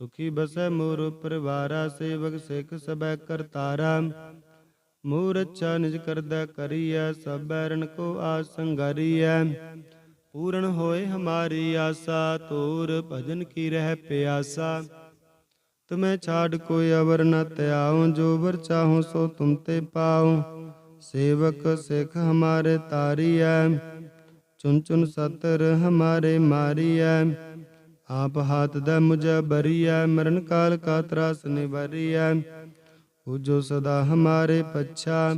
ਸੁਖੀ ਬਸੈ ਮੋਰ ਪਰਿਵਾਰਾ, ਸੇਵਕ ਸਿੱਖ ਸਬੈ ਕਰਤਾਰਾ। ਮੂਰ ਅੱਛਾ ਨਿਜ ਕਰਦਾ ਕਰੀਐ ਸਭ ਬੈਰਨ ਕੋ ਆਸ ਪੂਰਨ ਹੋਏ ਹਮਾਰੀ ਆਸਾ ਤੋਰ ਭਜਨ ਕੀ ਰਹਿ ਪਿਆਸਾ। ਤੁਮੈ ਛਾੜ ਕੋਈ ਅਵਰ ਨ ਤਿਆਉ ਜੋ ਵਰ ਚਾਹੋ ਸੋ ਤੁਮ ਤੇ ਪਾਉ। ਸੇਵਕ ਸਿੱਖ ਹਮਾਰੇ ਤਾਰੀਐ ਚੁਨ ਚੁਨ ਸਤਰ ਹਮਾਰੇ ਮਾਰੀਐ। ਆਪ ਹਾਥ ਦਾ ਮੁਝੇ ਬਰੀਐ ਮਰਨ ਕਾਲ ਕਾ ਤਰਾਸ ਨਿਵਰੀਐ। ਜੋ ਸਦਾ ਹਮਾਰੇ ਪੱਛਾ,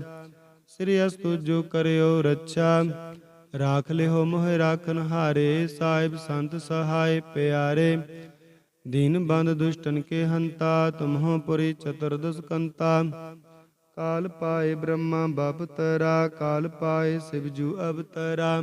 ਸ੍ਰੀ ਅਸਤੁ ਜੋ ਕਰਿਓ ਰੱਛਾ। ਰਾਖ ਲਿਓ ਮੋਹ ਰਾਖਨ ਹਾਰੇ, ਸਾਹਿਬ ਸੰਤ ਸਹਾਇ ਪਿਆਰੇ। ਦੀਨ ਬੰਦ ਦੁਸ਼ਟਨ ਕੇ ਹੰਤਾ, ਤੁਮਹੋ ਪੁਰੀ ਚਤੁਰਦਸ ਕੰਤਾ ਕਾਲ ਪਾਏ ਬ੍ਰਹਮਾ ਬਪ ਤਰਾ, ਕਾਲ ਪਾਏ ਸਿਵਜੂ ਅਵਤਰਾ।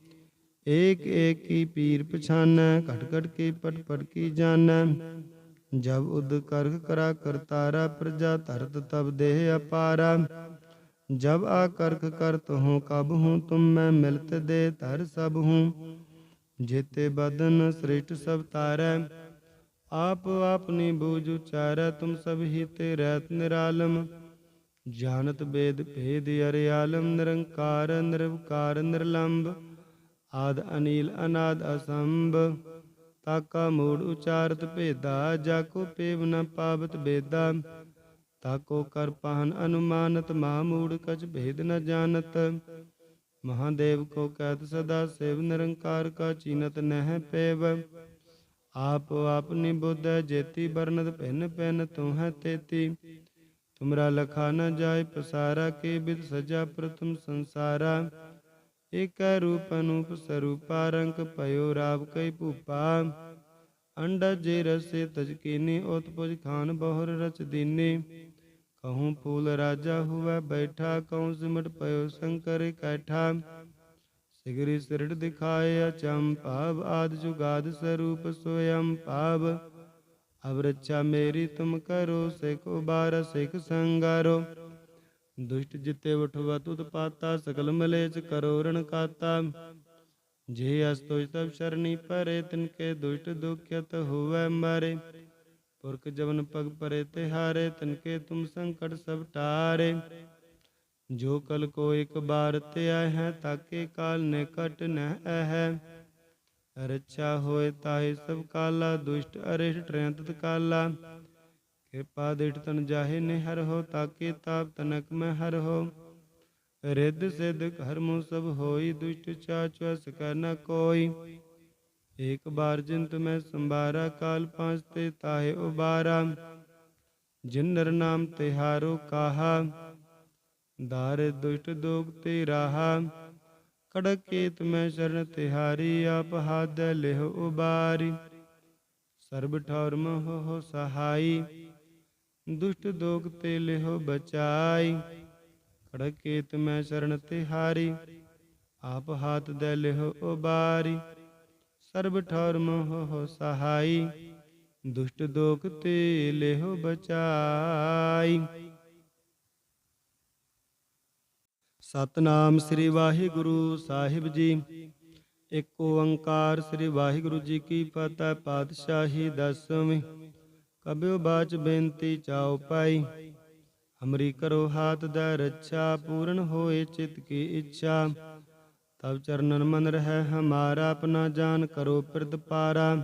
ਏਕ ਏਕ ਕੀ ਪੀਰ ਪਛਾਨੈ, ਘਟ ਘਟ ਕੀ ਪਟ ਪਟ ਕੀ ਜਾਣੈ ਜਬ ਉਦ ਕਰਖ ਕਰਾ ਕਰਤਾਰਾ ਪ੍ਰਜਾ, ਧਰਤ ਤਬ ਦੇਹ ਅਪਾਰਾ। ਜਬ ਆ ਕਰਖ ਕਰਤ ਹੂੰ, ਕਬ ਹੂੰ ਤੁਮ ਮੈਂ ਮਿਲਤ ਦੇ ਧਰ ਸਭ ਹੂੰ। ਜੇਤੇ ਬਦਨ ਸ੍ਰਿਸ਼ਟ ਸਭ ਤਾਰੈ। ਆਪ ਆਪਨੀ ਬੂਝ ਉਚਾਰੈ, ਤੁਮ ਸਭ ਹੀ ਤੇ ਰਹਿਤ ਨਿਰਾਲਮ। ਜਾਣਤ ਬੇਦ ਭੇਦ ਅਰਿਆਲਮ, ਨਿਰੰਕਾਰ ਨਿਰਵਕਾਰ ਨਿਰਲੰਭ ਆਦ ਅਨੀਲ ਅਨਾਦ ਅਸੰਭ, ਤਾਕਾ ਮੂੜ ਉਚਾਰਤ ਭੇਦਾ ਜਾ ਕੋ ਪੇਵ ਨ ਪਾਵਤ ਬੇਦਾ। ਤਾਕੋ ਕਰ ਪਾਹਨ ਅਨੁਮਾਨਤ, ਮਾ ਮੂੜ ਕਛ ਭੇਦ ਨ ਜਾਣਤ। ਮਹਾਦੇਵ ਕੋ ਕਹਿਤ ਸਦਾ ਸੇਵ, ਨਿਰੰਕਾਰ ਕਾ ਚੀਨਤ ਨਹਿ ਪੇਵ। ਆਪ ਆਪਨੀ ਬੁੱਧ ਜੇਤੀ ਬਰਨਤ ਭਿੰਨ ਭਿੰਨ, ਤੂੰ ਹੈ ਤੇਤੀ। ਤੁਮਰਾ ਲਖਾ ਨ ਜਾਏ, ਪਸਾਰਾ ਕੇ ਬਿਦ ਸਜਾ ਪ੍ਰਥਮ ਸੰਸਾਰਾ। ਏਕੈ ਰੂਪ ਅਨੂਪ ਸਰੂਪਾ ਰੰਗ ਭਇਓ ਰਾਵ ਕਈ ਭੂਪਾ। ਅੰਡਾ ਜੇ ਰਸੇ ਤਜ ਕੀਨੀ ਖਾਨ ਬਹੁਰ ਰਚ ਦੀਨੀ। ਕਹੂੰ ਫੂਲ ਰਾਜਾ ਹੁਆ ਬੈਠਾ, ਕਹੂੰ ਸਿਮਟ ਪਇਓ ਸ਼ੰਕਰ ਕੈਠਾ। ਸਿਗਰੀ ਸਿਰੜ ਦਿਖਾਏ ਅਚੰਮ ਭਾਵ, ਆਦ ਜੁਗਾਦ ਸਰੂਪ ਸੋਯੰ ਭਾਵ। ਅਬ ਮੇਰੀ ਤੁਮ ਕਰੋ, ਸਿਖ ਉਬਾਰ ਸਿਖ ਸੰਗਾਰੋ। ਦੁਸ਼ਟ ਜਿਤੇ ਉਠਵਾ ਤੁਤ ਪਾਤਾ ਸਕਲ ਮਲੇਚ ਕਰੋ ਰਣ ਕਾਤਾ। ਜੇ ਅਸਤੋਜ ਤਬ ਸ਼ਰਣੀ ਪਰੇ ਤਿਨਕੇ ਦੁਸ਼ਟ ਦੁਖਿਤ ਹੋਵੇ ਮਾਰੇ। ਪੁਰਖ ਜਵਨ ਪਗ ਪਰੇ ਤਿਹਾਰੇ ਤਿਨਕੇ ਤੁਮ ਸੰਕਟ ਸਭ ਟਾਰੇ। ਜੋ ਕਲ ਕੋ ਇੱਕ ਬਾਰ ਤੇ ਆਏ ਹੈ ਤਾਕੇ ਕਾਲ ਨੇ ਕਟ ਨਹਿ ਹੈ ਰੱਛਾ ਹੋਏ ਤਾਹੇ ਸਭ ਕਾਲਾ, ਦੁਸ਼ਟ ਅਰਿਸ਼ਟ ਟ੍ਰੈਂਤ ਕਾਲਾ ਕਿਰਪਾ ਦੇਟ ਤਨ ਜਾਹੇ ਨੇ ਹਰ ਹੋ, ਤਾਕੇ ਤਾਪ ਤਨਕ ਮੈਂ ਹਰ ਹੋ। ਰਿੱਧ ਸਿੱਧ ਕਰਮੁ ਸਭ ਹੋਈ, ਦੁਸ਼ਟ ਚਾਚੁ ਸਕੈ ਕੋਈ। ਏਕ ਬਾਰ ਜਿੰਤ ਮੈਂ ਸੰਭਾਰਾ, ਕਾਲ ਪਾਂਚ ਤੇ ਤਾਹੇ ਉਬਾਰਾ। ਜਿਨ ਨਰ ਨਾਮ ਤਿਹਾਰੋ ਕਾਹਾ, ਦਾਰ ਦੁਸ਼ਟ ਦੋਗ ਤੇ ਰਾਹਾ। ਕੜਕ ਕੇਤ ਸ਼ਰਨ ਤਿਹਾਰੀ, ਆਪ ਹਾਦ ਲਿਹੁ ਉਬਾਰੀ। ਸਰਬ ਠੌਰ ਮੋਹ ਹੋ ਸਹਾਈ। ਦੁਸ਼ਟ ਦੋਗ ਤੇ ਲਿਹੋ ਬਚਾਈ। ਖੜਕ ਕੇਤ ਮੈਂ ਸ਼ਰਨ ਤਿਹਾਰੀ ਆਪ ਹਾਥ ਦੇ ਲਿਹੋ ਉਬਾਰੀ। ਸਰਬ ਠੌਰ ਮੋਹ ਹੋ ਸਹਾਈ, ਦੁਸ਼ਟ ਦੋਖ ਤੇ ਲਿਹੁ ਬਚਾਈ। ਸਤਨਾਮ ਸ੍ਰੀ ਵਾਹਿਗੁਰੂ ਸਾਹਿਬ ਜੀ। ਇੱਕ ਓੰਕਾਰ ਸ੍ਰੀ ਵਾਹਿਗੁਰੂ ਜੀ ਕੀ ਫਤਿਹ, ਪਾਤਸ਼ਾਹੀ ਦਸਵੀਂ। ਕਬਿਓ ਬਾਚ ਬੇਨਤੀ ਚਾਉ ਪਾਈ। ਹਮਰੀ ਕਰੋ ਹਾਥ ਦਾ ਰੱਛਾ, ਪੂਰਨ ਹੋਏ ਚਿਤ ਕੀ ਇੱਛਾ। ਤਬ ਚਰਨਨ ਮਨ ਰਹਿ, ਹਮਾਰਾ ਆਪਣਾ ਜਾਨ ਕਰੋ ਪ੍ਰਤ ਪਾਰਾ।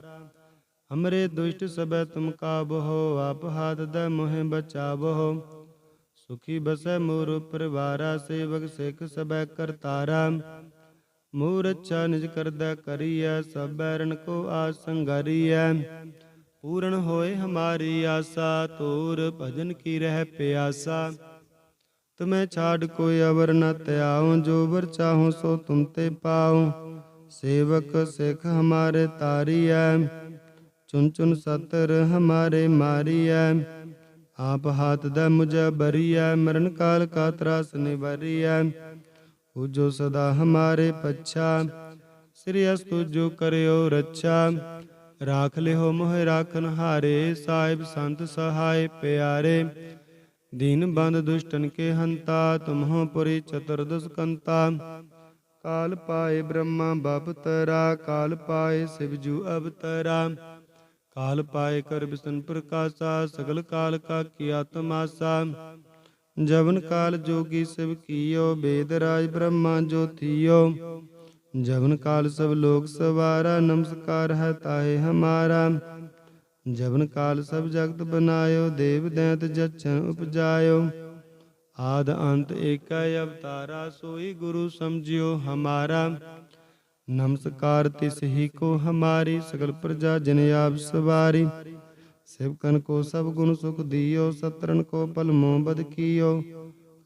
ਹਮਰੇ ਦੁਸ਼ਟ ਸਬੈ ਤੁਮ ਕਾਬੋ ਆਪ ਹਾਥ ਦਾ ਮੋਹਿ ਬਚਾਵੋ। ਸੁਖੀ ਬਸੈ ਮੋਰ ਪਰਿਵਾਰਾ ਸੇਵਕ ਸਿੱਖ ਸਬੈ ਕਰਤਾਰਾ ਮੂਰ ਅੱਛਾ ਨਿਜ ਕਰਦਾ ਕਰੀਐ, ਸਭ ਬੈਰਨ ਕੋ ਆ ਸੰਗਰੀਐ। ਪੂਰਨ ਹੋਏ ਹਮਾਰੀ ਆਸਾ ਤੋਰ ਭਜਨ ਕੀ ਰਹਿ ਪਿਆਸਾ। ਤੁਮੈ ਛਾੜ ਕੋਈ ਅਵਰ ਨ ਤਿਆਉ ਜੋ ਵਰ ਚਾਹੋ ਸੋ ਤੁਮ ਤੇ ਪਾਉ। ਸੇਵਕ ਸਿੱਖ ਹਮਾਰੇ ਤਾਰੀਐ ਚੁਨ ਚੁਨ ਸਤਰ ਹਮਾਰੇ ਮਾਰੀਐ। ਆਪ ਹਾਥ ਦਾ ਮੁਝੇ ਬਰੀਐ ਮਰਨ ਕਾਲ ਕਾ ਤਰਾਸ ਨਿਵਰੀਐ। ਉਹ ਜੋ ਸਦਾ ਹਮਾਰੇ ਪੱਛਾ, ਸ੍ਰੀ ਅਸਤੁ ਜੋ ਕਰਿਓ ਰੱਛਾ। ਰਾਖ ਲਿਓ ਮੋਹ ਰਾਖਨ ਹਾਰੇ, ਸਾਹਿਬ ਸੰਤ ਸਹਾਇ ਪਿਆਰੇ। ਦੀਨ ਬੰਦ ਦੁਸ਼ਟਨ ਕੇ ਹੰਤਾ, ਤੁਮਹੁ ਪੁਰੀ ਚਤੁਰਦਸ ਕੰਤਾ ਕਾਲ ਪਾਏ ਬ੍ਰਹਮਾ ਬਪਤਰਾ, ਕਾਲ ਪਾਏ ਸਿਵਜੂ ਅਵਤਰਾ। ਕਾਲ ਪਾਏ ਕਰ ਬਿਸਨ ਪ੍ਰਕਾਸ਼ਾ, ਸਗਲ ਕਾਲ ਕਾ ਕੀਆ ਤਮਾਸਾ ਜਵਨ ਕਾਲ ਜੋਗੀ ਸਿਵ ਕੀਓ, ਬੇਦ ਰਾਜ ਬ੍ਰਹਮਾ ਜੋਤੀਓ। ਜਵਨ ਕਾਲ ਸਭ ਲੋਕ ਸਵਾਰਾ, ਨਮਸਕਾਰ ਹੈ ਤਾਏ ਹਮਾਰਾ। ਜਵਨ ਕਾਲ ਸਭ ਜਗਤ ਬਨਾਇਓ, ਦੇਵ ਦੈਂਤ ਜਚਨ ਉਪਜਾਇਓ। ਆਦ ਅੰਤ ਏਕੈ ਅਵਤਾਰਾ, ਸੋਈ ਗੁਰੂ ਸਮਝਿਓ ਹਮਾਰਾ। ਨਮਸਕਾਰ ਤਿਸ ਹੀ ਕੋ ਹਮਾਰੀ, ਸਗਲ ਪ੍ਰਜਾ ਜਨ ਆਪ ਸਵਾਰੀ। ਸਿਵਕਨ ਕੋ ਸਭ ਗੁਣ ਸੁਖ ਦਿਓ ਸਤਰਨ ਕੋ ਪਲ ਮੋਹ ਬਦ ਕੀਓ।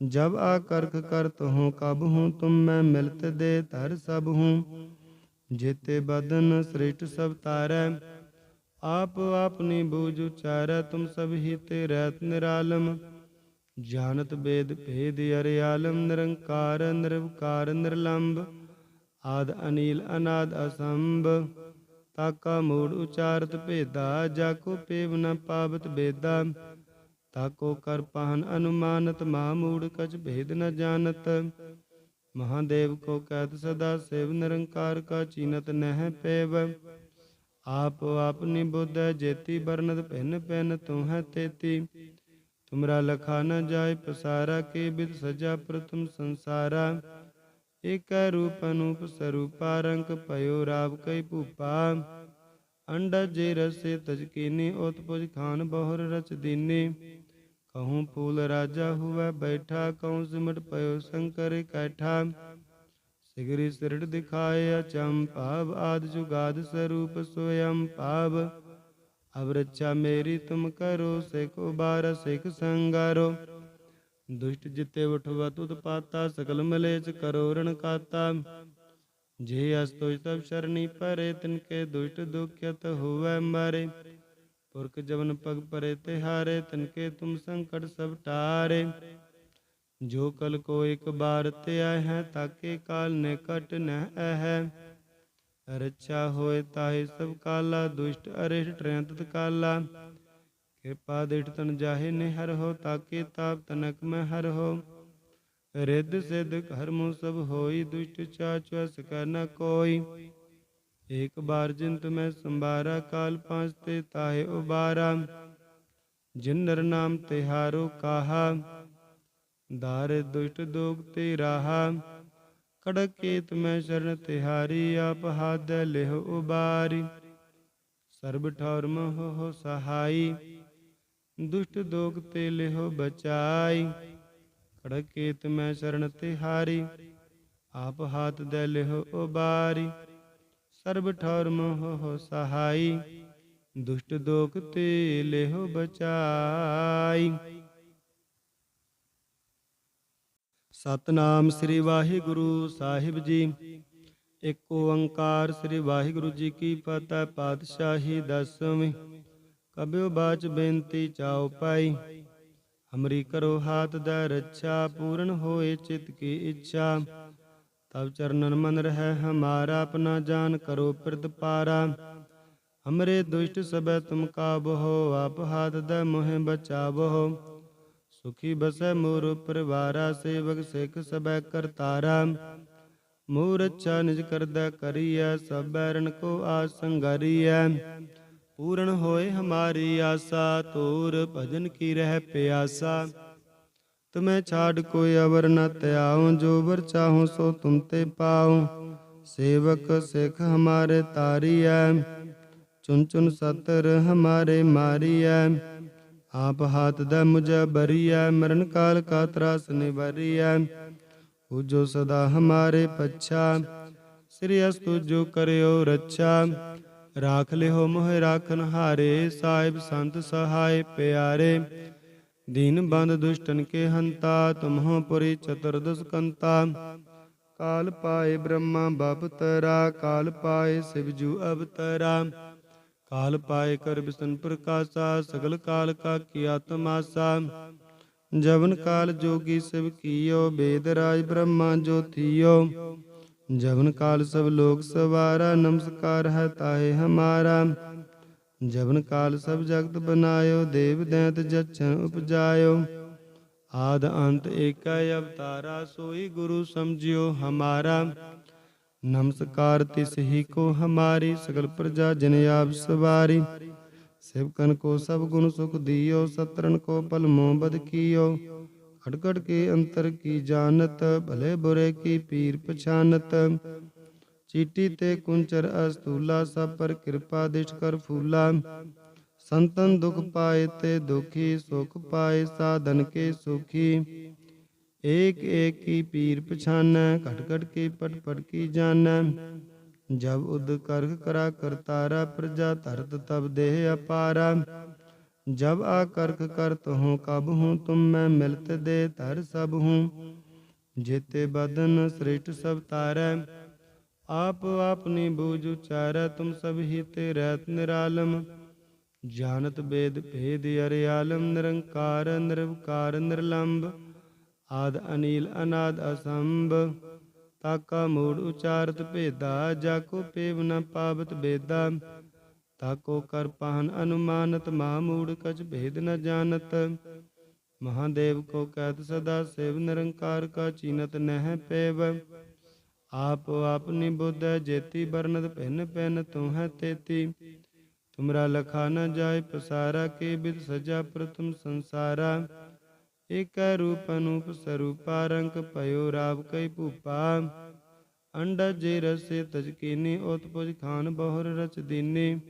ਜਬ ਆ ਕਰਖ ਕਰਤ ਹੂੰ, ਕਬ ਹੂੰ, ਤੁਮ ਮੈਂ ਮਿਲਤ ਦੇ ਧਰ ਸਭ ਹੂੰ। ਜੇਤੇ ਬਦਨ ਸ੍ਰਿਸ਼ਟ ਸਭ ਤਾਰੈ, ਆਪ ਆਪਨੀ ਬੂਝ ਉਚਾਰੈ, ਤੁਮ ਸਭ ਹੀ ਤੇ ਰਹਿਤ ਜਾਣਤ ਬੇਦ ਭੇਦ ਅਰਿਆਲਮ ਨਿਰੰਕਾਰ ਨਿਰਵਕਾਰ ਨਿਰਲੰਭ ਆਦ ਅਨੀਲ ਅਨਾਦ ਅਸੰਭ, ਤਾਕਾ ਮੂੜ ਉਚਾਰਤ ਭੇਦਾ, ਜਾ ਕੋ ਪੇਵ ਨ ਪਾਵਤ ਬੇਦਾ। ਤਾਕੋ ਕਰ ਪਾਹਨ ਅਨੁਮਾਨਤ, ਮਾ ਮੂੜ ਕਛ ਭੇਦ ਨ ਜਾਣਤ। ਮਹਾਦੇਵ ਕੋ ਕਹਿਤ ਸਦਾ ਸੇਵ ਨਿਰੰਕਾਰ ਕਾ ਚੀਨਤ ਨਹਿ ਪੇਵ। ਆਪ ਆਪਨੀ ਬੁੱਧ ਜੇਤੀ ਬਰਨਤ ਭਿੰਨ ਭਿੰਨ ਤੂੰ ਹੈ ਤੇਤੀ। ਤੁਮਰਾ ਲਖਾ ਨ ਜਾਏ, ਪਸਾਰਾ ਕੇ ਬਿਦ ਸਜਾ ਪ੍ਰਤਮ ਸੰਸਾਰਾ। ਏਕੈ ਰੂਪ ਅਨੂਪ ਸਰੂਪਾ, ਰੰਗ ਭਇਓ ਰਾਵ ਕਈ ਭੂਪਾ। ਅੰਡਾ ਜੇ ਰਸੇ ਤਜਕੀਨੀ ਉਤਪੁਜ ਖਾਨ ਬਹੁਰ ਰਚ ਦੀਨੀ। ਕਹੂੰ ਪੂਲ ਰਾਜਾ ਹੁਆ ਬੈਠਾ ਕਹੂੰ ਸਿਮਟ ਪਇਓ ਸ਼ੰਕਰ ਕੈਠਾ ਸਿਗਰੀ ਸਿਰੜ ਦਿਖਾਏ ਅਚੰਭਾਵ ਆਦ ਜੁਗਾਦ ਸਰੂਪ ਸੋਯੰ ਭਾਵ ਅਬ ਰੱਛਾ ਮੇਰੀ ਤੁਮ ਕਰੋ ਸਿਖ ਉਬਾਰ ਸਿਖ ਸੰਗਾਰੋ ਦੁਸ਼ਟ ਜਿਤੇ ਉਠਵਾ ਤੁਧ ਪਾਤਾ ਸਕਲ ਮਲੇਚ ਕਰੋ ਰਣ ਕਾਤਾ ਜੇ ਅਸਤੋਜ ਤਬ ਸ਼ਰਣੀ ਪਰੇ ਤਿਨਕੇ ਦੁਸ਼ਟ ਦੁਖਿਤ ਹੋਵੇ ਮਾਰੇ ਪੁਰਖ ਜਵਨ ਪਗ ਪਰੇ ਤਿਹਾਰੇ ਤਨਕੇ ਤੁਮ ਸੰਕਟ ਸਭ ਟਾਰੇ। ਜੋ ਕਲ ਕੋ ਇੱਕ ਬਾਰ ਤੇ ਆਏ ਹੈ, ਤਾਕੇ ਕਾਲ ਨੇ ਕਟ ਨਹਿ ਹੈ ਰੱਛਾ ਹੋਏ ਤਾਹੇ ਸਭ ਕਾਲਾ, ਦੁਸ਼ਟ ਅਰਿਸ਼ਟ ਟ੍ਰੈਂਤ ਕਾਲਾ। ਕਿਰਪਾ ਦੇਠ ਤਨ ਜਾਹੇ ਨੇ ਹਰ ਹੋ, ਤਾਕੇ ਤਾਪ ਤਨਕ ਮੈਂ ਹਰ ਹੋ। ਰਿੱਧ ਸਿੱਧ ਕਰਮੁ ਸਭ ਹੋਈ, ਦੁਸ਼ਟ ਚਾਚੁ ਸਕੈ ਨ ਕੋਈ। ਏਕ ਬਾਰ ਜਿੰਤ ਮੈਂ ਸੰਭਾਰਾ, ਕਾਲ ਪਾਂਚ ਤੇ ਤਾਹੇ ਉਬਾਰਾ। ਜਿਨ ਨਰ ਨਾਮ ਤਿਹਾਰੋ ਕਾਹਾ ਦਾਰ ਦੁਸ਼ਟ ਦੋਗ ਤੇ ਰਾਹਾ। ਕੜਕ ਕੇ ਮੈਂ ਸ਼ਰਨ ਤਿਹਾਰੀ ਆਪ ਹਾਦ ਲਿਹੁ ਉਬਾਰੀ। ਸਰਬ ਠੌਰ ਮੋਹ ਹੋ ਸਹਾਈ, ਦੁਸ਼ਟ ਦੋਗ ਤੇ ਲਿਹੁ ਬਚਾਈ। ਖੜਕ ਕੇਤ ਮੈਂ ਸ਼ਰਨ ਤਿਹਾਰੀ ਆਪ ਹਾਥ ਦੇ ਲਿਹੁ ਉਬਾਰੀ। ਸਰਬ ਠੌਰ ਮੋਹ ਸਹਾਈ, ਦੁਸ਼ਟ ਦੋਖ ਤੇ ਲਿਹੁ ਬਚਾਈ। ਸਤਨਾਮ ਸ੍ਰੀ ਵਾਹਿਗੁਰੂ ਸਾਹਿਬ ਜੀ, ਇੱਕ ਓੰਕਾਰ ਸ੍ਰੀ ਵਾਹਿਗੁਰੂ ਜੀ ਕੀ ਫਤਿਹ, ਪਾਤਸ਼ਾਹੀ ਦਸਵੀਂ। ਕਬਿਓ ਬਾਚ ਬੇਨਤੀ ਚਾਉ ਪਾਈ, ਹਮਰੀ ਕਰੋ ਹਾਥ ਦਾ ਰੱਛਾ, ਪੂਰਨ ਹੋਏ ਚਿਤ ਕੀ ਇੱਛਾ। ਤਬ ਚਰਨਨ ਮਨ ਰਹਿ ਹਮਾਰਾ, ਆਪਣਾ ਜਾਨ ਕਰੋ ਪ੍ਰਤ ਪਾਰਾ। ਹਮਰੇ ਦੁਸ਼ਟ ਸਬੈ ਤੁਮ ਕਾਬਹੋ ਆਪ ਹਾਥ ਦਾ ਮੋਹਿ ਬਚਾਵੋ। ਸੁਖੀ ਬਸੈ ਮੋਰ ਪਰਿਵਾਰਾ ਸੇਵਕ ਸਿੱਖ ਸਬੈ ਕਰਤਾਰਾ ਮੂਰ ਅੱਛਾ ਨਿਜ ਕਰਦਾ ਕਰੀਐ, ਸਭੈ ਰਣ ਕੋ ਆ ਸੰਗਰੀਐ। ਪੂਰਨ ਹੋਏ ਹਮਾਰੀ ਆਸਾ ਤੋਰ ਭਜਨ ਕੀ ਰਹਿ ਪਿਆਸਾ। ਤੁਮੈ ਛਾੜ ਕੋਈ ਅਵਰ ਨ ਤਿਆਉ ਜੋ ਵਰ ਚਾਹੋ ਸੋ ਤੁਮ ਤੇ ਪਾਉ। ਸੇਵਕ ਸਿੱਖ ਹਮਾਰੇ ਤਾਰੀਐ ਚੁਨ ਚੁਨ ਸਤਰ ਹਮਾਰੇ ਮਾਰੀਐ। ਆਪ ਹਾਥ ਦਾ ਮੁਝੇ ਬਰੀਐ ਮਰਨ ਕਾਲ ਕਾ ਤਰਾਸ ਨਿਵਰੀਐ। ਜੋ ਸਦਾ ਹਮਾਰੇ ਪੱਛਾ, ਸ੍ਰੀ ਅਸਤੁ ਜੋ ਕਰਿਓ ਰੱਛਾ। ਰਾਖ ਲਿਓ ਮੋਹ ਰਾਖਨ ਹਾਰੇ ਸਾਹਿਬ ਸੰਤ ਸਹਾਇ ਪਿਆਰੇ। ਦੀਨ ਬੰਦ ਦੁਸ਼ਟਨ ਕੇ ਹੰਤਾ, ਤੁਮਹੁ ਪੁਰੀ ਚਤੁਰਦਸ ਕੰਤਾ ਕਾਲ ਪਾਏ ਬ੍ਰਹਮਾ ਬਪਤਰਾ ਕਾਲ ਪਾਏ ਸਿਵਜੂ ਅਵਤਰਾ। ਕਾਲ ਪਾਏ ਕਰ ਬਿਸਨ ਪ੍ਰਕਾਸ਼ਾ, ਸਗਲ ਕਾਲ ਕਾ ਕੀਆ ਤਮਾਸਾ ਜਵਨ ਕਾਲ ਜੋਗੀ ਸਿਵ ਕੀਓ, ਬੇਦ ਰਾਜ ਬ੍ਰਹਮਾ ਜੋਤੀਓ। ਜਵਨ ਕਾਲ ਸਭ ਲੋਕ ਸਵਾਰਾ, ਨਮਸਕਾਰ ਹੈ ਤਾਏ ਹਮਾਰਾ। ਜਵਨ ਕਾਲ ਸਭ ਜਗਤ ਬਨਾਇਓ, ਦੇਵ ਦੈਂਤ ਜਛਨ ਉਪਜਾਇਓ। ਆਦ ਅੰਤ ਏਕਾ ਅਵਤਾਰਾ, ਸੋਈ ਗੁਰੂ ਸਮਝਿਓ ਹਮਾਰਾ। ਨਮਸਕਾਰ ਤਿਸ ਹੀ ਕੋ ਹਮਾਰੀ, ਸਗਲ ਪ੍ਰਜਾ ਜਨ ਆਪ ਸਵਾਰੀ। ਸੇਵਕਨ ਕੋ ਸਭ ਗੁਣ ਸੁਖ ਦਿਓ ਸਤਰਨ ਕੋ ਪਲ ਪਲਮੋ ਬਦ ਕੀਓ। ਘਟ ਕੇ ਅੰਤਰ ਕੀ ਜਾਣਤ, ਭਲੇ ਬੁਰੇ ਕੀ ਪੀਰ ਪਛਾਨਤ। ਚੀਟੀ ਤੇ ਕੁੰਚਰ ਅਸਤੂਲਾ, ਸਭ ਪਰ ਕਿਰਪਾ ਦਿਸ਼ ਕਰ ਫੂਲਾ। ਸੰਤਨ ਦੁਖ ਪਾਏ ਤੇ ਦੁਖੀ, ਸੁਖ ਪਾਏ ਸਾਧਨ ਕੇ ਸੁਖੀ। ਏਕ ਏਕ ਕੀ ਪੀਰ ਪਛਾਨੈ, ਘਟ ਘਟ ਕੀ ਪਟ ਪਟ ਕੀ ਜਾਣੈ ਜਬ ਉਦ ਕਰਖ ਕਰਾ ਕਰਤਾਰਾ ਪ੍ਰਜਾ ਧਰਤ ਤਬ ਦੇਹ ਅਪਾਰਾ। ਜਬ ਆ ਕਰਖ ਕਰ ਹੂੰ ਕਬ ਹੂੰ, ਤੁਮ ਮੈਂ ਮਿਲਤ ਦੇ ਧਰ ਸਭ ਹੂੰ। ਜੇਤੇ ਬਦਨ ਸ੍ਰਿਸ਼ਟ ਸਭ ਤਾਰੈ आप अपनी बूझ उचारै तुम सब ही ते रहत निरालम जानत वेद भेद अरियालम निरंकार निर्वकार निर्लंब ਆਦ ਅਨੀਲ ਅਨਾਦ ਅਸੰਭ ਤਾਕਾ ਮੂੜ ਉਚਾਰਤ ਭੇਦਾ ਜਾ ਕੋ ਪੇਵ ਨ ਪਾਵਤ ਬੇਦਾ ਤਾਕੋ ਕਰ ਪਾਹਨ ਅਨੁਮਾਨਤ ਮਹਾ ਮੂੜ ਕਛ ਭੇਦ ਨ ਜਾਣਤ ਮਹਾਦੇਵ ਕੋ ਕਹਿਤ ਸਦਾ ਸੇਵ ਨਿਰੰਕਾਰ ਕਾ ਚੀਨਤ ਨਹਿ ਪੇਵ ਆਪ ਆਪਨੀ ਬੁੱਧ ਜੇਤੀ ਬਰਨਤ ਭਿੰਨ ਭਿੰਨ ਤੂੰ ਹੈ ਤੇਤੀ। ਤੁਮਰਾ ਲਖਾ ਨ ਜਾਏ ਪਸਾਰਾ, ਕੇ ਬਿਦ ਸਜਾ ਪ੍ਰਥਮ ਸੰਸਾਰਾ। ਏਕੈ ਰੂਪ ਅਨੂਪ ਸਰੂਪਾ, ਰੰਗ ਭਇਓ ਰਾਵ ਕਈ ਭੂਪਾ। ਅੰਡਾ ਜੇ ਰਸੇ ਤਜਕੀਨੀ ਉਤਪੁਜ ਖਾਨ ਬਹੁਰ ਰਚ ਦੀਨੀ।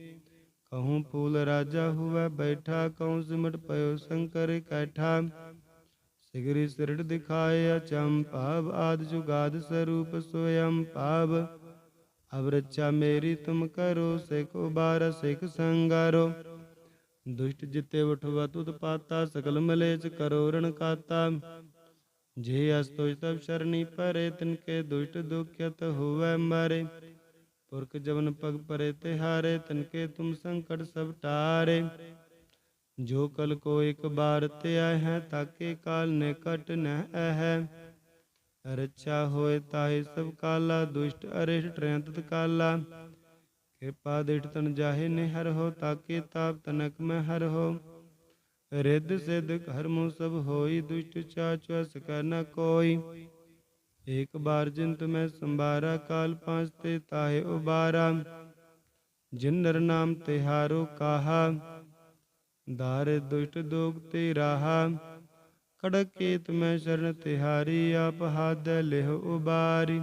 ਕਹੂੰ ਫੂਲ ਰਾਜਾ ਹੁਆ ਬੈਠਾ, ਕਹੂੰ ਸਿਮਟ ਪਇਓ ਸ਼ੰਕਰ ਕੈਠਾ। ਸਿਗਰੀ ਸਿਰੜ ਦਿਖਾਏ ਅਚੰਮ ਭਾਵ, ਆਦ ਜੁਗਾਦ ਸਰੂਪ ਸੋਯੰ ਭਾਵ। ਅਬ ਰੱਛਾ ਮੇਰੀ ਤੁਮ ਕਰੋ, ਸਿਖ ਉਬਾਰ, ਸਿਖ ਸੰਗਾਰੋ। ਦੁਸ਼ਟ ਜਿਤੇ ਉਠਵਾ, ਤੁਧ ਪਾਤਾ ਸਕਲ ਮਲੇਚ ਕਰੋ ਰਣ ਕਾਤਾ। ਜੇ ਅਸ ਤੁਜ ਤਬ ਸ਼ਰਣੀ ਪਰੇ, ਤਿਨ ਕੇ ਦੁਸ਼ਟ ਦੁਖਿਤ ਹੋਵੇ ਮਾਰੇ। ਪੁਰਖ ਜਵਨ ਪਗ ਪਰੇ ਤਿਹਾਰੇ, ਤਿਨ ਕੇ ਤੁਮ ਸੰਕਟ ਸਭ ਟਾਰੇ। ਜੋ ਕਲ ਕੋ ਇੱਕ ਬਾਰ ਤੇ ਆਏ ਹੈ ਤਾਕੇ ਕਾਲ ਨੇ ਕਟ ਨ ਹੈ ਰੱਛਾ ਹੋਏ ਤਾਹੇ ਸਭ ਕਾਲਾ ਦੁਸ਼ਟ ਅਰਿਸ਼ਟ ਟ੍ਰੈਂਤ ਕਾਲਾ ਕਿਰਪਾ ਦਿਠ ਤਨ ਜਾਹੇ ਨੇ ਹਰ ਹੋ ਤਾਕੇ ਤਾਪ ਤਨਕ ਮੈਂ ਹਰ ਹੋ ਰਿੱਧ ਸਿੱਧ ਕਰਮੁ ਸਭ ਹੋਈ ਦੁਸ਼ਟ ਚਾਚ ਵਸ ਕਰ ਨ ਕੋਈ ਇੱਕ ਬਾਰ ਜਿੰਤ ਮੈਂ ਸੰਭਾਰਾ ਕਾਲ ਪਾਂਚ ਤੇ ਤਾਹੇ ਉਬਾਰਾ ਜਿਨ ਨਰ ਨਾਮ ਤਿਹਾਰੋ ਕਾਹਾ ਦਾਰ ਦੁਸ਼ਟ ਦੋਗ ਤੇ ਰਾਹਾ ਖੜਕ ਕੇਤ ਮੈਂ ਸ਼ਰਨ ਤਿਹਾਰੀ, ਆਪ ਹਾਦ ਲਿਹ ਉਬਾਰੀ।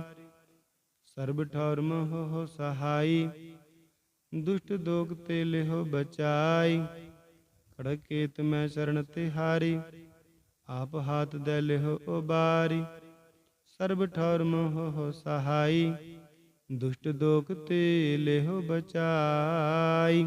ਸਰਬ ਠੌਰ ਮੋਹ ਸਹਾਈ, ਦੁਸ਼ਟ ਦੋਗ ਤੇ ਲਿਹੋ ਬਚਾਈ। ਖੜਕੇਤ ਮੈਂ ਸ਼ਰਨ ਤਿਹਾਰੀ, ਆਪ ਹਾਥ ਦੇ ਲਿਹੋ ਉਬਾਰੀ। ਸਰਬ ਠੌਰ ਮੋਹ ਹੋ ਸਹਾਈ, ਦੁਸ਼ਟ ਦੋਗ ਤੇ ਲਿਹੋ ਬਚਾਈ।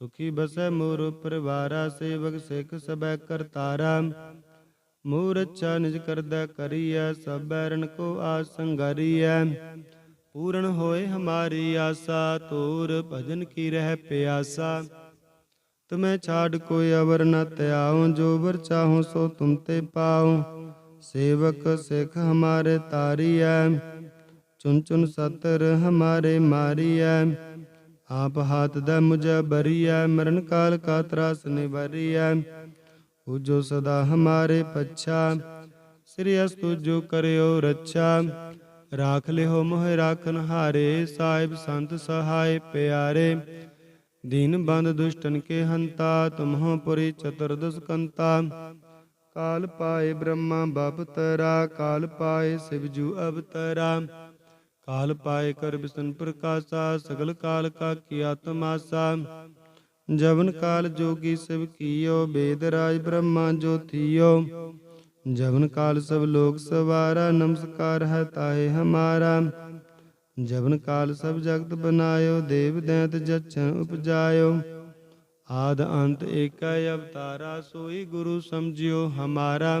ਸੁਖੀ ਬਸੈ ਮੋਰ ਪਰਿਵਾਰਾ, ਸੇਵਕ ਸਿੱਖ ਸਬੈ ਕਰਤਾਰਾ। ਮੂਰ ਅੱਛਾ ਨਿਜ ਕਰਦਾ ਕਰੀਐ, ਸਭ ਰਣ ਕੋ ਆਸ ਸੰਗਰੀਐ। ਪੂਰਨ ਹੋਏ ਹਮਾਰੀ ਆਸਾ ਤੋਰ ਭਜਨ ਕੀ ਰਹਿ ਪਿਆਸਾ। ਤੁਮੈ ਛਾੜ ਕੋਈ ਅਵਰ ਨ ਤਿਆਉ ਜੋ ਵਰ ਚਾਹੋ ਸੋ ਤੁਮ ਤੇ ਪਾਉ। ਸੇਵਕ ਸਿੱਖ ਹਮਾਰੇ ਤਾਰੀਐ ਚੁਨ ਚੁਨ ਸਤਰ ਹਮਾਰੇ ਮਾਰੀਐ। ਆਪ ਹਾਥ ਦਾ ਮੁਝ ਬਰੀਐ ਮਰਨ ਕਾਲ ਕਾ ਤਰਾਸ ਨਿਵਰੀਐ। ਉਜੋ ਸਦਾ ਹਮਾਰੇ ਪੱਛਾ, ਸ੍ਰੀ ਅਸਤੁ ਜੋ ਕਰਿਓ ਰੱਛਾ। ਰਾਖ ਲਿਓ ਮੋਹ ਰਾਖਨ ਹਾਰੇ, ਸਾਹਿਬ ਸੰਤ ਸਹਾਇ ਪਿਆਰੇ। ਦੀਨ ਬੰਦ ਦੁਸ਼ਟਨ ਕੇ ਹੰਤਾ, ਤੁਮਹੁ ਪੁਰੀ ਚਤੁਰਦਸ ਕੰਤਾ ਕਾਲ ਪਾਏ ਬ੍ਰਹਮਾ ਬਪਤਰਾ ਕਾਲ ਪਾਏ ਸਿਵਜੂ ਅਵਤਰਾ। ਕਾਲ ਪਾਏ ਕਰ ਬਿਸ਼ਨ ਪ੍ਰਕਾਸ਼ਾ, ਸਗਲ ਕਾਲ ਕਾ ਕੀਆ ਤਮਾਸਾ ਜਵਨ ਕਾਲ ਜੋਗੀ ਸਿਵ ਕੀਓ, ਬੇਦ ਰਾਜ ਬ੍ਰਹਮਾ ਜੋਤੀਓ ਜਵਨ ਕਾਲ ਸਭ ਲੋਕ ਸਵਾਰਾ, ਨਮਸਕਾਰ ਹੈ ਤਾਏ ਹਮਾਰਾ। ਜਵਨ ਕਾਲ ਸਭ ਜਗਤ ਬਨਾਇਓ, ਦੇਵ ਦੈਂਤ ਜਛਨ ਉਪਜਾਇਓ। ਆਦ ਅੰਤ ਏਕੈ ਅਵਤਾਰਾ, ਸੋਈ ਗੁਰੂ ਸਮਝਿਓ ਹਮਾਰਾ।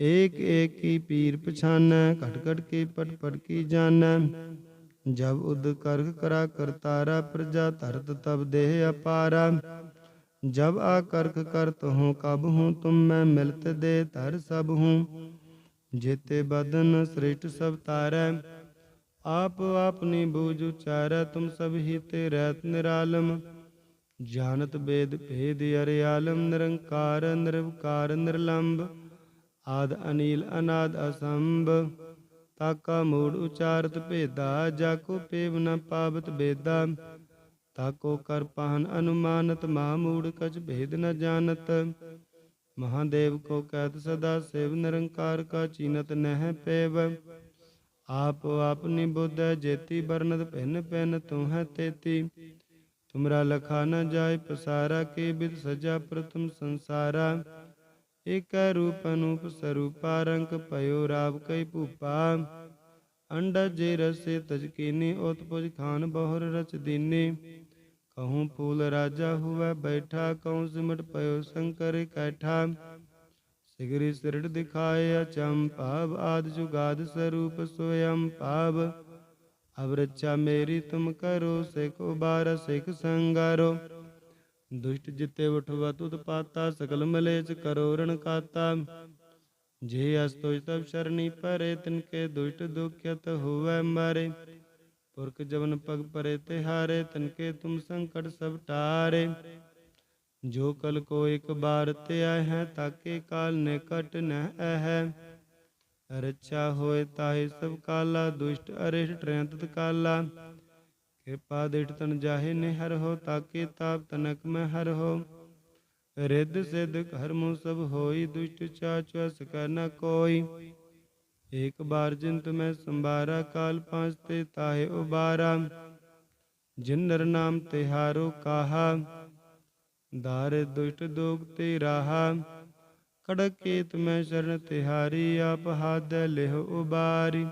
ਏਕ ਏਕ ਕੀ ਪੀਰ ਪਛਾਨੈ ਘਟ ਘਟ ਕੀ ਪਟ ਪਟ ਕੀ ਜਾਣੈ ਜਬ ਉਦ ਕਰਖ ਕਰਾ ਕਰਤਾਰਾ ਪ੍ਰਜਾ, ਧਰਤ ਤਬ ਦੇਹ ਅਪਾਰਾ। ਜਬ ਆ ਕਰਖ ਕਰਤ ਹੂੰ ਕਬ ਹੂੰ, ਤੁਮ ਮੈਂ ਮਿਲਤ ਦੇ ਧਰ ਸਭ ਹੂੰ। ਜੇਤੇ ਬਦਨ ਸ੍ਰਿਸ਼ਟ ਸਭ ਤਾਰੈ, ਆਪ ਆਪਨੀ ਬੂਝ ਉਚਾਰੈ, ਤੁਮ ਸਭ ਹੀ ਤੇ ਰਹਿਤ ਨਿਰਾਲਮ। ਜਾਣਤ ਬੇਦ ਭੇਦ ਅਰਿਆਲਮ, ਨਿਰੰਕਾਰ ਨਿਰਵਕਾਰ ਨਿਰਲੰਭ ਆਦ ਅਨੀਲ ਅਨਾਦ ਅਸੰਭ, ਤਾਕਾ ਮੂੜ ਉਚਾਰਤ ਭੇਦਾ ਜਾਕੋ ਪੇਵ ਨ ਪਾਵਤ ਬੇਦਾ। ਤਾਕੋ ਕਰ ਪਾਹਨ ਅਨੁਮਾਨਤ, ਮਾ ਕਛ ਭੇਦ ਨ ਜਾਣਤ। ਮਹਾਦੇਵ ਕੋ ਕਹਿਤ ਸਦਾ ਸੇਵ, ਨਿਰੰਕਾਰ ਕਾ ਚੀਨਤ ਨਹਿ ਪੇਵ। ਆਪ ਆਪਨੀ ਬੁੱਧ ਜੇਤੀ ਬਰਨਤ ਭਿੰਨ ਭਿੰਨ ਤੂੰ ਹੈ ਤੇਤੀ। ਤੁਮਰਾ ਲਖਾ ਨ ਜਾਏ, ਪਸਾਰਾ ਕੇ ਬਿਦ ਸਜਾ ਪ੍ਰਥਮ ਸੰਸਾਰਾ। ਏਕੈ ਰੂਪ ਅਨੂਪ ਸਰੂਪਾ ਰੰਗ ਭਇਓ ਰਾਵ ਕੈ ਭੂਪਾ। ਅੰਡਾ ਜੇ ਰਸੇ ਤਜਕੀਨੀ ਉਤ ਖਾਨ ਬਹੁਰ ਰਚ ਦੀਨੀ। ਕਹੂੰ ਫੂਲ ਰਾਜਾ ਹੁਆ ਬੈਠਾ ਕਉ ਸਿਮਟ ਪਇਓ ਸ਼ੰਕਰ ਇਕੱਠਾ ਸਿਗਰੀ ਸਿਰੜ ਦਿਖਾਏ ਅਚੰਮ ਭਾਵ, ਆਦ ਜੁਗਾਦ ਸਰੂਪ ਸੋਯੰ ਭਾਵ। ਅਬ ਮੇਰੀ ਤੁਮ ਕਰੋ, ਸਿਖ ਉਬਾਰ, ਸਿਖ ਸੰਗਾਰੋ। ਦੁਸ਼ਟ ਜਿਤੇ ਉਠਵਾ ਤੁਧ ਪਾਤਾ, ਸਕਲ ਮਲੇਚ ਕਰੋ ਰਣ ਕਾਤਾ। ਜੇ ਅਸਤੋਜ ਤਬ ਸ਼ਰਣੀ ਪਰੇ ਤਿਨਕੇ ਦੁਸ਼ਟ ਦੁਖਿਤ ਹੋਵੇ ਮਾਰੇ। ਪੁਰਖ ਜਵਨ ਪਗ ਪਰੇ ਤਿਹਾਰੇ ਤਿਨਕੇ ਤੁਮ ਸੰਕਟ ਸਭ ਟਾਰੇ। ਜੋ ਕਲ ਕੋ ਇੱਕ ਬਾਰ ਤੇ ਆਏ ਹੈ, ਤਾਕੇ ਕਾਲ ਨੇ ਕਟ ਨ ਹੈ ਰੱਛਾ ਹੋਏ ਤਾਹੇ ਸਭ ਕਾਲਾ, ਦੁਸ਼ਟ ਅਰਿਸ਼ਟ ਟ੍ਰੈਂਤ ਕਾਲਾ ਕਿਰਪਾ ਦੇਟ ਤਨ ਜਾਹੇ ਨੇ ਹਰ ਹੋ, ਤਾਕੇ ਤਾਪ ਤਨਕ ਮੈਂ ਹਰ ਹੋ। ਰਿੱਧ ਸਿੱਧ ਕਰਮੁ ਸਭ ਹੋਈ, ਦੁਸ਼ਟ ਚਾਚਾ ਸਕੈ ਨ ਕੋਈ। ਏਕ ਬਾਰ ਜਿੰਤ ਮੈਂ ਸੰਭਾਰਾ, ਕਾਲ ਪਾਂਚ ਤੇ ਤਾਹੇ ਉਬਾਰਾ। ਜਿਨ ਨਰ ਨਾਮ ਤਿਹਾਰੋ ਕਾਹਾ, ਦਾਰ ਦੁਸ਼ਟ ਦੋਗ ਤੇ ਰਾਹਾ। ਕੜਕ ਕੇਤ ਸ਼ਰਨ ਤਿਹਾਰੀ, ਆਪ ਹਾਦ ਲਿਹੁ ਉਬਾਰੀ।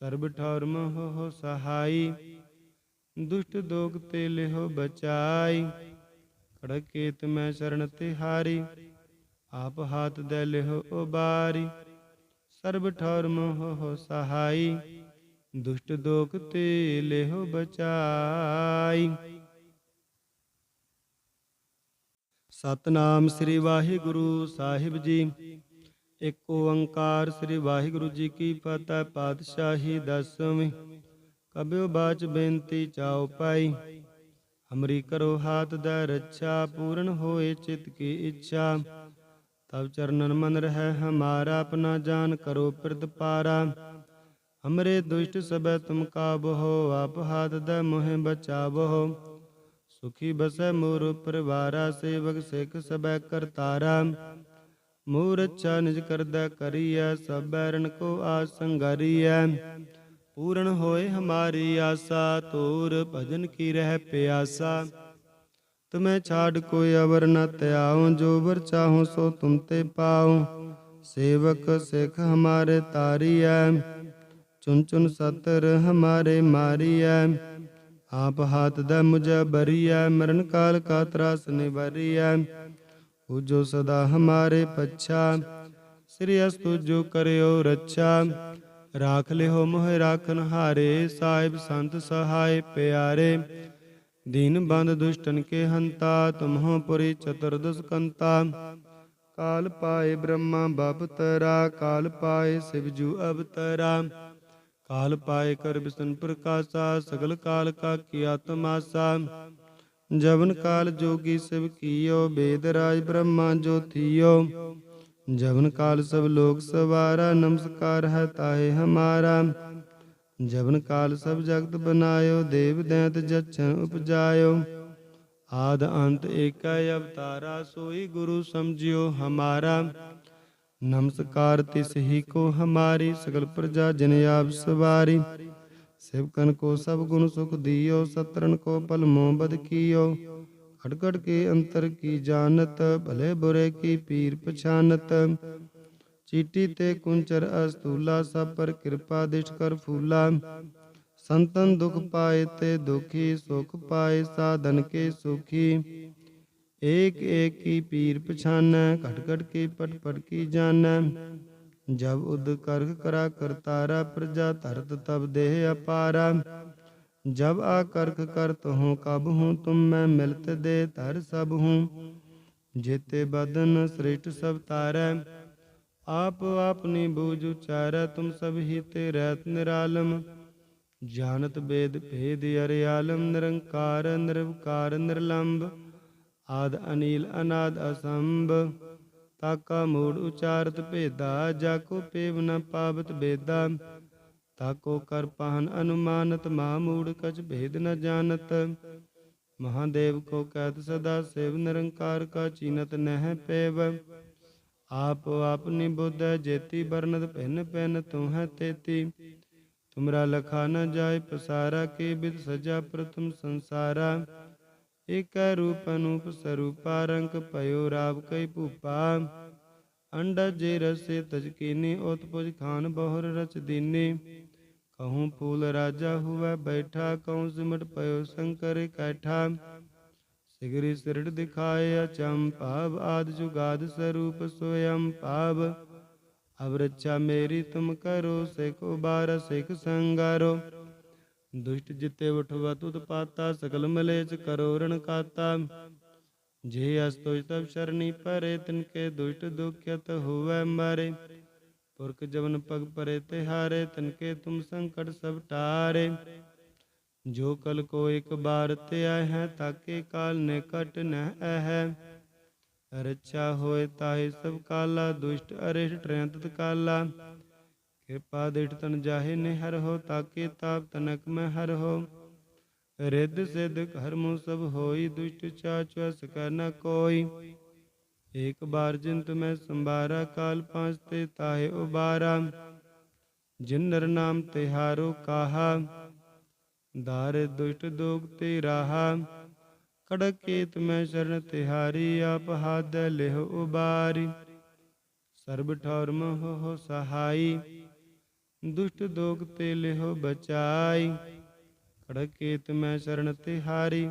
ਸਰਬ ਠੌਰ ਮਹੁ ਸਹਾਈ। ਦੁਸ਼ਟ ਦੋਗ ਤੇ ਲਿਹੋ ਬਚਾਈ। ਖੜਕ ਮੈਂ ਸ਼ਰਨ ਤਿਹਾਰੀ ਆਪ ਹਾਥ ਦੇ ਲਿਹੋ ਉਬਾਰੀ। ਸਰਬ ਠੌਰ ਮਹੁ ਹੋ ਸਹਾਈ, ਦੁਸ਼ਟ ਦੋਖ ਤੇ ਲਿਹੁ ਬਚਾਈ। ਸਤਨਾਮ ਸ੍ਰੀ ਵਾਹਿਗੁਰੂ ਸਾਹਿਬ ਜੀ। ਇੱਕ ਓੰਕਾਰ ਸ੍ਰੀ ਵਾਹਿਗੁਰੂ ਜੀ ਕੀ ਫਤਿਹ, ਪਾਤਸ਼ਾਹੀ ਦਸਵੀਂ। ਕਬਿਓ ਬਾਚ ਬੇਨਤੀ ਚਾਉ ਪਾਈ। ਹਮਰੀ ਕਰੋ ਹਾਥ ਦਾ ਰੱਛਾ, ਪੂਰਨ ਹੋਏ ਚਿਤ ਕੀ ਇੱਛਾ। ਤਬ ਚਰਨਨ ਮਨ ਰਹਿ, ਹਮਾਰਾ ਆਪਣਾ ਜਾਨ ਕਰੋ ਪ੍ਰਤ ਪਾਰਾ। ਹਮਰੇ ਦੁਸ਼ਟ ਸਬੈ ਤੁਮ ਕਾਬਹੋ ਆਪ ਹਾਥ ਦਾ ਮੋਹਿ ਬਚਾਵੋ। ਸੁਖੀ ਬਸੈ ਮੋਰ ਪਰਿਵਾਰਾ ਸੇਵਕ ਸਿੱਖ ਸਬੈ ਕਰਤਾਰਾ ਮੂਰ ਅੱਛਾ ਨਿਜ ਕਰਦਾ ਕਰੀਐ, ਸਭ ਬੈਰਨ ਕੋ ਆਸ ਸੰਗਰੀਐ। ਪੂਰਨ ਹੋਏ ਹਮਾਰੀ ਆਸਾ ਤੋਰ ਭਜਨ ਕੀ ਰਹਿ ਪਿਆਸਾ। ਤੁਮੈ ਛਾੜ ਕੋਈ ਅਵਰ ਨ ਤਿਆਉ ਜੋ ਵਰ ਚਾਹੋ ਸੋ ਤੁਮ ਤੇ ਪਾਉ। ਸੇਵਕ ਸਿੱਖ ਹਮਾਰੇ ਤਾਰੀਐ ਚੁਨ ਚੁਨ ਸਤਰ ਹਮਾਰੇ ਮਾਰੀਐ। ਆਪ ਹਾਥ ਦਾ ਮੁਝੇ ਬਰੀਐ ਮਰਨ ਕਾਲ ਕਾ ਤਰਾਸ ਨਿਵਰੀਐ। ਉਹ ਜੋ ਸਦਾ ਹਮਾਰੇ ਪੱਛਾ, ਸ੍ਰੀ ਅਸਤੁ ਜੋ ਕਰਿਓ ਰੱਛਾ। ਰਾਖ ਲਿਓ ਮੋਹ ਰਾਖਨ ਹਾਰੇ, ਸਾਹਿਬ ਸੰਤ ਸਹਾਇ ਪਿਆਰੇ। ਦੀਨ ਬੰਦ ਦੁਸ਼ਟਨ ਕੇ ਹੰਤਾ, ਤੁਮਹੁ ਪੁਰੀ ਚਤੁਰਦਸ ਕੰਤਾ ਕਾਲ ਪਾਏ ਬ੍ਰਹਮਾ ਬਪਤਰਾ ਕਾਲ ਪਾਏ ਸਿਵਜੂ ਅਵਤਰਾ। ਕਾਲ ਪਾਏ ਕਰ ਬਿਸਨ ਪ੍ਰਕਾਸ਼ਾ, ਸਗਲ ਕਾਲ ਕਾ ਕੀਆ ਤਮਾਸਾ ਜਵਨ ਕਾਲ ਜੋਗੀ ਸਿਵ ਕੀਓ, ਬੇਦ ਰਾਜ ਬ੍ਰਹਮਾ ਜੋਤੀਓ। ਜਵਨ ਕਾਲ ਸਭ ਲੋਕ ਸਵਾਰਾ, ਨਮਸਕਾਰ ਹੈ ਤਾਏ ਹਮਾਰਾ। ਜਵਨ ਕਾਲ ਸਭ ਜਗਤ ਬਨਾਇਓ, ਦੇਵ ਦੈਂਤ ਜਛਨ ਉਪਜਾਇਓ। ਆਦ ਅੰਤ ਏਕੈ ਅਵਤਾਰਾ, ਸੋਈ ਗੁਰੂ ਸਮਝਿਓ ਹਮਾਰਾ। ਨਮਸਕਾਰ ਤਿਸ ਹੀ ਕੋ ਹਮਾਰੀ, ਸਗਲ ਪ੍ਰਜਾ ਜਨ ਆਪ ਸਵਾਰੀ। ਸਿਵਕਨ ਕੋ ਸਭ ਗੁਣ ਸੁਖ ਦਿਓ ਸਤਰਨ ਕੋ ਪਲ ਮੋਹ ਬਦ ਕੀਓ। ਖਟਖਟ ਕੇ ਅੰਤਰ ਕੀ ਜਾਣਤ, ਭਲੇ ਬੁਰੇ ਕੀ ਪੀਰ ਪਛਾਨਤ। ਚੀਟੀ ਤੇ ਕੁੰਚਰ ਅਸਤੂਲਾ, ਸਭ ਪਰ ਕਿਰਪਾ ਦਿਸ਼ ਕਰ ਫੂਲਾ। ਸੰਤਨ ਦੁਖ ਪਾਏ ਤੇ ਦੁਖੀ, ਸੁਖ ਪਾਏ ਸਾਧਨ ਕੇ ਸੁਖੀ। ਏਕ ਏਕ ਕੀ ਪੀਰ ਪਛਾਨੈ, ਘਟ ਘਟ ਕੇ ਪਟ ਪਟ ਕੀ ਜਾਣੈ। ਜਬ ਉਦ ਕਰਖ ਕਰਾ ਕਰਤਾਰਾ, ਪ੍ਰਜਾ ਧਰਤ ਤਬ ਦੇਹ ਅਪਾਰਾ। ਜਬ ਆ ਕਰਖ ਕਰਤ ਹੂੰ, ਕਬ ਹੂੰ, ਤੁਮ ਮੈਂ ਮਿਲਤ ਦੇ ਧਰ ਸਭ ਹੂੰ। ਜੇਤੇ ਬਦਨ ਸ੍ਰਿਸ਼ਟ ਸਭ ਤਾਰੈ ਆਪ ਆਪਨੀ ਬੂਝ ਉਚਾਰੈ, ਤੁਮ ਸਭ ਹੀ ਤੇ ਰਹਿਤ ਨਿਰਾਲਮ। ਜਾਣਤ ਬੇਦ ਭੇਦ ਅਰਿਆਲਮ ਨਿਰੰਕਾਰ ਨਿਰਵਕਾਰ ਨਿਰਲੰਭ ਆਦ ਅਨੀਲ ਅਨਾਦ ਅਸੰਭ, ਤਾਕਾ ਮੂੜ ਉਚਾਰਤ ਭੇਦਾ, ਜਾ ਕੋ ਪੇਵ ਨ ਪਾਵਤ ਬੇਦਾ। ਤਾਕੋ ਕਰ ਪਾਹਨ ਅਨੁਮਾਨਤ, ਮਾ ਮੂੜ ਕਛ ਭੇਦ ਨ ਜਾਣਤ। ਮਹਾਦੇਵ ਕੋ ਕਹਿਤ ਸਦਾ ਸੇਵ ਨਿਰੰਕਾਰ ਕਾ ਚੀਨਤ ਨਹਿ ਪੇਵ। ਆਪ ਆਪਨੀ ਬੁੱਧ ਜੇਤੀ ਬਰਨਤ ਭਿੰਨ ਭਿੰਨ ਤੂੰ ਹੈ ਤੇਤੀ। ਤੁਮਰਾ ਲਖਾ ਨ ਜਾਏ, ਪਸਾਰਾ ਕੇ ਬਿਦ ਸਜਾ ਪ੍ਰਥਮ ਸੰਸਾਰਾ। ਏਕੈ ਰੂਪ ਅਨੂਪ ਸਰੂਪਾ, ਰੰਗ ਭਇਓ ਰਾਵ ਕਈ ਭੂਪਾ। ਅੰਡਾ ਜੇ ਰਸੇ ਤਜਕੀਨੀ ਉਤਪੁਜ ਖਾਨ ਬਹੁਰ ਰਚ ਦੀਨੀ। ਕਹੂੰ ਫੂਲ ਰਾਜਾ ਹੁਆ ਬੈਠਾ ਕਹੂੰ ਸਿਮਟ ਪਇਓ ਸ਼ੰਕਰ ਇਕੱਠਾ ਸਿਗਰੀ ਸਿਰੜ ਦਿਖਾਏ ਅਚੰਮ ਭਾਵ ਆਦ ਜੁਗਾਦ ਸਰੂਪ ਸੋਯੰ ਭਾਵ ਅਬ ਰੱਛਾ ਮੇਰੀ ਤੁਮ ਕਰੋ ਸਿਖ ਉਬਾਰ ਸਿਖ ਸੰਗਾਰੋ ਦੁਸ਼ਟ ਜਿਤੇ ਉਠਵਾ ਤੁਧ ਪਾਤਾ ਸਕਲ ਮਲੇਚ ਕਰੋ ਰਣ ਕਾਤਾ ਜੇ ਅਸਤੋਜ ਤਬ ਸ਼ਰਣੀ ਪਰੇ ਤਿਨਕੇ ਦੁਸ਼ਟ ਦੁਖਿਤ ਹੋਵੇ ਮਾਰੇ ਪੁਰਖ ਜਵਨ ਪਗ ਪਰੇ ਤਿਹਾਰੇ ਤਨਕੇ ਤੁਮ ਸੰਕਟ ਸਭ ਟਾਰੇ। ਜੋ ਕਲ ਕੋ ਇੱਕ ਬਾਰ ਤੇ ਆਏ ਹੈ, ਤਾਕੇ ਕਾਲ ਨੇ ਕਟ ਨਹਿ ਹੈ ਰੱਛਾ ਹੋਏ ਤਾਹੇ ਸਭ ਕਾਲਾ, ਦੁਸ਼ਟ ਅਰਿਸ਼ਟ ਟ੍ਰੈਂਤਤ ਕਾਲਾ ਕਿਰਪਾ ਦੇਠ ਤਨ ਜਾਹੇ ਨੇ ਹਰ ਹੋ, ਤਾਕੇ ਤਾਪ ਤਨਕ ਮੈਂ ਹਰ ਹੋ। ਰਿੱਧ ਸਿੱਧ ਕਰਮੁ ਸਭ ਹੋਈ, ਦੁਸ਼ਟ ਚਾਚਵਸ ਕਰ ਨ ਕੋਈ। ਏਕ ਬਾਰ ਜਿੰਤ ਮੈਂ ਸੰਭਾਰਾ, ਕਾਲ ਪਾਂਚ ਤੇ ਤਾਹੇ ਉਬਾਰਾ। ਜਿਨ ਨਰ ਨਾਮ ਤਿਹਾਰੋ ਕਾਹਾ ਦਾਰ ਦੁਸ਼ਟ ਦੋਗ ਤੇ ਰਾਹਾ। ਕੜਕ ਕੇਤ ਮੈਂ ਸ਼ਰਨ ਤਿਹਾਰੀ ਆਪ ਹਾਦ ਲਿਹੁ ਉਬਾਰੀ। ਸਰਬ ਠੌਰ ਮੋਹ ਹੋ ਸਹਾਈ, ਦੁਸ਼ਟ ਦੋਗ ਤੇ ਲਿਹੋ ਬਚਾਈ। ਖੜਕ ਮੈਂ ਸ਼ਰਨ ਤਿਹਾਰੀ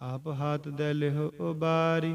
ਆਪ ਹਾਥ ਦੇ ਲਿਹੁ ਉਬਾਰੀ।